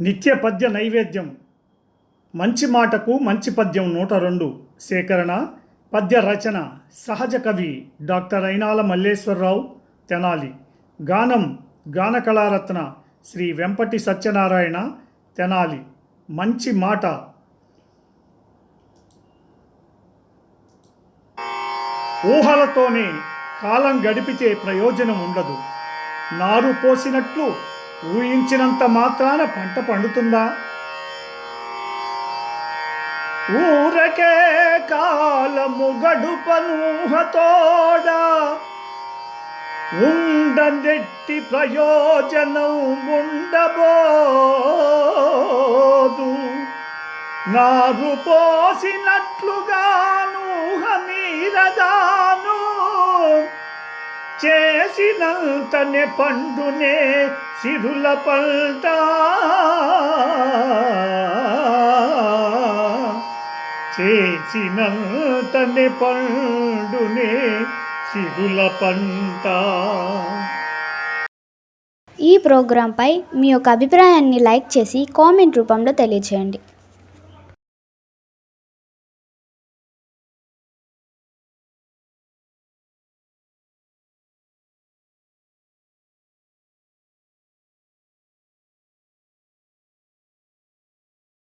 నిత్య పద్య నైవేద్యం. మంచి మాటకు మంచి పద్యం నూట రెండు. సేకరణ పద్య రచన సహజ కవి డాక్టర్ అయినాల మల్లేశ్వరరావు తెనాలి. గానం గాన కళారత్న శ్రీ వెంపటి సత్యనారాయణ తెనాలి. మంచి మాట. ఊహలతోనే కాలం గడిపితే ప్రయోజనం ఉండదు. నారు పోసినట్లు ఊహించినంత మాత్రాన పంట పండుతుందా? ఊరకే కాలము గడుపనూహతోడా ఉండనెట్టి ప్రయోజనం ఉండబోదు. నారు పోసినట్లుగా చేసినంతనే పండునే సిరుల పంట చేసినంతనే పండునే సిరుల పంట. ఈ ప్రోగ్రాంపై మీ యొక్క అభిప్రాయాన్ని లైక్ చేసి కామెంట్ రూపంలో తెలియచేయండి.